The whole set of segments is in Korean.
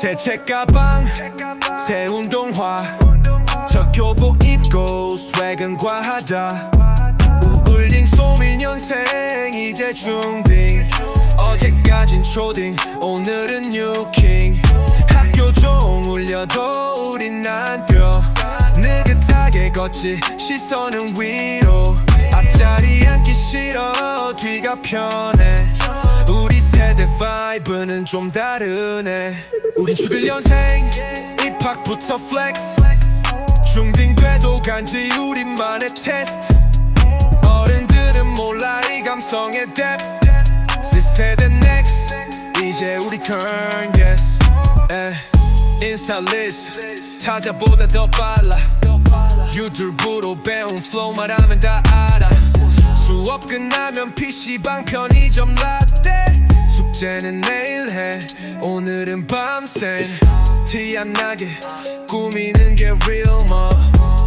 새 책 가방 새 운동화 저 교복 입고 스웩은 과하다. 우울링 소밀년생 이제 중딩. 어제까진 초딩 오늘은 뉴킹. 학교 종 울려도 우린 안 뛰어 느긋하게 걷지 시선은 위로. 앞자리 앉기 싫어 뒤가 편해 바이브는 좀 다르네. 우린 죽을년생 입학부터 플렉스 중딩 돼도 간지 우리만의 테스트 어른들은 몰라 이 감성의 depth. 세대 next 이제 우리 turn yes. 에, 인스타 리스트 타자보다 더 빨라. 유튜브로 배운 flow 말하면 다 알아. 수업 끝나면 PC방 편의점 라떼 숙제는 내일 해. 오늘은 밤샘 티안 나게 꾸미는 게 real 뭐.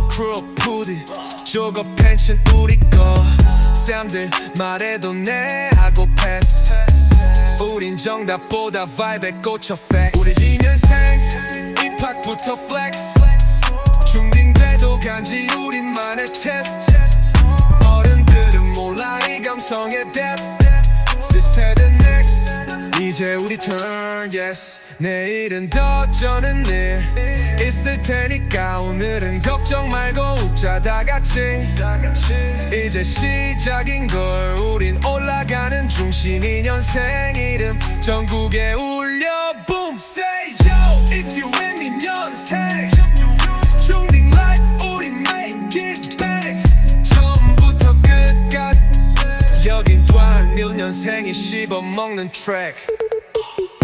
크롭 후디 저거 팬츠는 우리 거. 쌈들 말해도 내 하고 패스. 우린 정답보다 바이브에 꽂혀 facts 우리 진년생 입학부터 flex. 중딩 돼도 간지 우리만의 테스트 어른들은 몰라 이 감성의 depth 이제 우리 turn yes. 내일은 더 쩌는 일 있을 테니까 오늘은 걱정 말고 웃자 다 같이. 이제 시작인 걸 우린 올라가는 중심 2년생 이름 전국에 울려 boom. Say yo if you with me 년생. 여긴 또한 1년생이 씹어먹는 트랙 Thank you.